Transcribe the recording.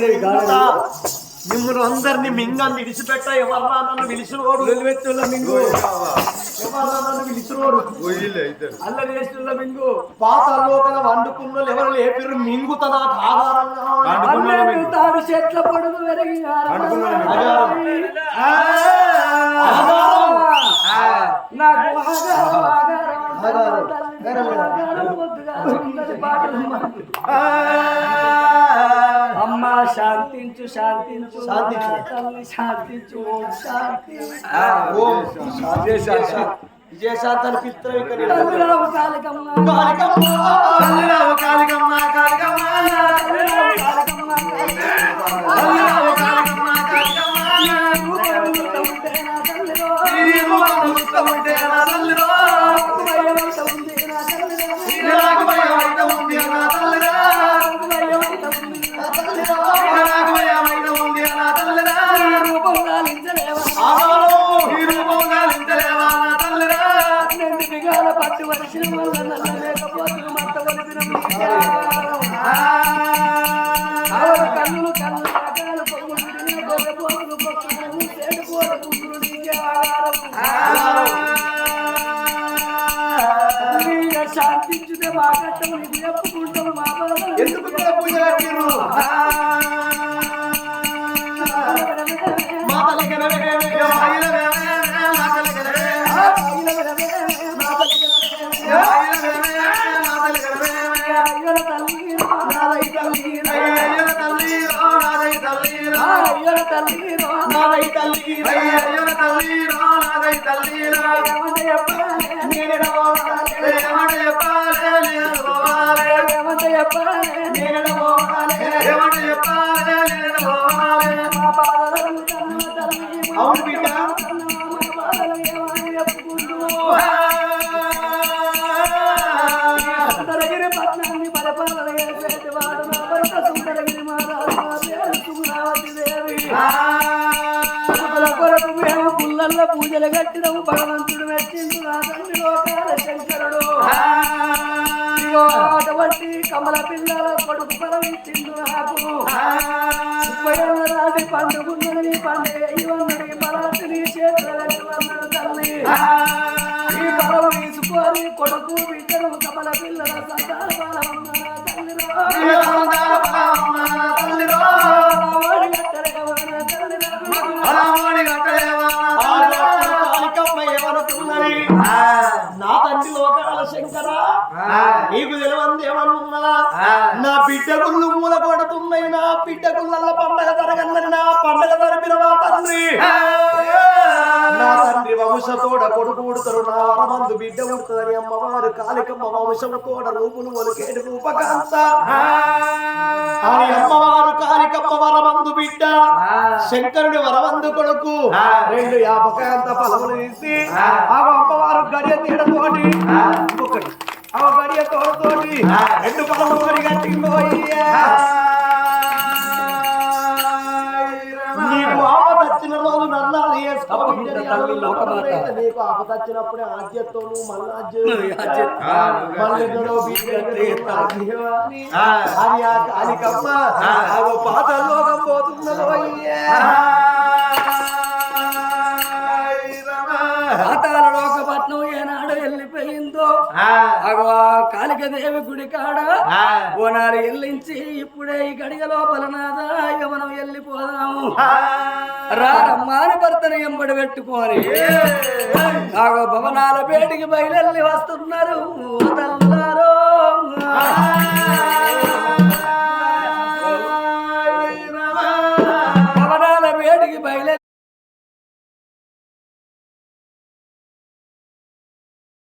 అందరినీ మింగుతా. మిమ్ములు అందరినీ మింగని విడిచిపెట్ట. ఎవర్రా నన్ను విలిచినోడు వెలువెత్తుల మింగు. ఎవర్రా నన్ను విలిచినోడు అల్లరి చేస్తున్న మింగు. పాత లోకల వండుకున్న ఎవరు లేపిర్రు? మింగుత నాకు ఆధారంగా తాడు చెట్ల పొడుగు వెరగినారు ఆధారం. నాకు అమ్మా శాంతించు శాంతించు శాంతించు. తల్లి శాంతించు ఓం శాంతి. ఓం పిత్ర కాలికమ్మ. కాళిరావు కాళికమ్మ కాళికమ్మ తల్లిరావు కాలికమ్మ. నేనే రావాలి నేనే రావాలి చెప్పాలి పోవాలి చెప్పాలి నేను పోవాలి అవును బిడ్డ పూజలు కట్టినము భగవంతుడు మెచ్చిండు నా తండ్రి లోకాల శంకరుడు అటువంటి కమల పిల్లల కొడుకు పరమిచ్చిండు నాకు ముప్పై ఏళ్ళ నాటి పండుగున్నది పండుగ ఇవన్నది బలాన్ని చేతులన్నాడు తల్లి. ఈ బలం తీసుకొని కొడుకు బిడ్డలు కమల పిల్లల సంతాన బలమన్న నా బిడ్డ గుళ్ళు మూల కొడుతున్నాయి నా బిడ్డ గుళ్ళ పండగ జరగన్నది నా పండగ జరిపిన మా తండ్రి. నా తండ్రి వంశతోడ కొడుకు ఉడతారు. నా వరమందు బిడ్డ ఉడుతుందని అమ్మవారు కాలికమ్మ వంశం తోడ రూపులు ఒలికేడు రూపకాంత. అని అమ్మవారు కాలికమ్మ వరమందు బిడ్డ శంకరుడి వరమందు కొడుకు రెండు యాపకాంత ఫలములు తీసి ఆ. అమ్మవారు గడియ తీయడతోటి ఇంకొకటి. ఆ తోడుతోటి రెండు గడి కట్టిపోయి నీకు ఆపదచ్చిన రోజు నన్నాలు నీకు ఆపదచ్చినప్పుడే ఆద్యతోను పోతున్నదో పాతాల అగో కాళికదేవి గుడి కాడ. ఓనాడు వెళ్ళించి ఇప్పుడే ఈ గడిగ లోపల నాదా ఇక మనం వెళ్ళిపోదాము రారమ్మాని భర్తను ఎంబడి పెట్టుకొని. ఆగో భవనాల బయటికి బయలుదేరి వస్తున్నారు.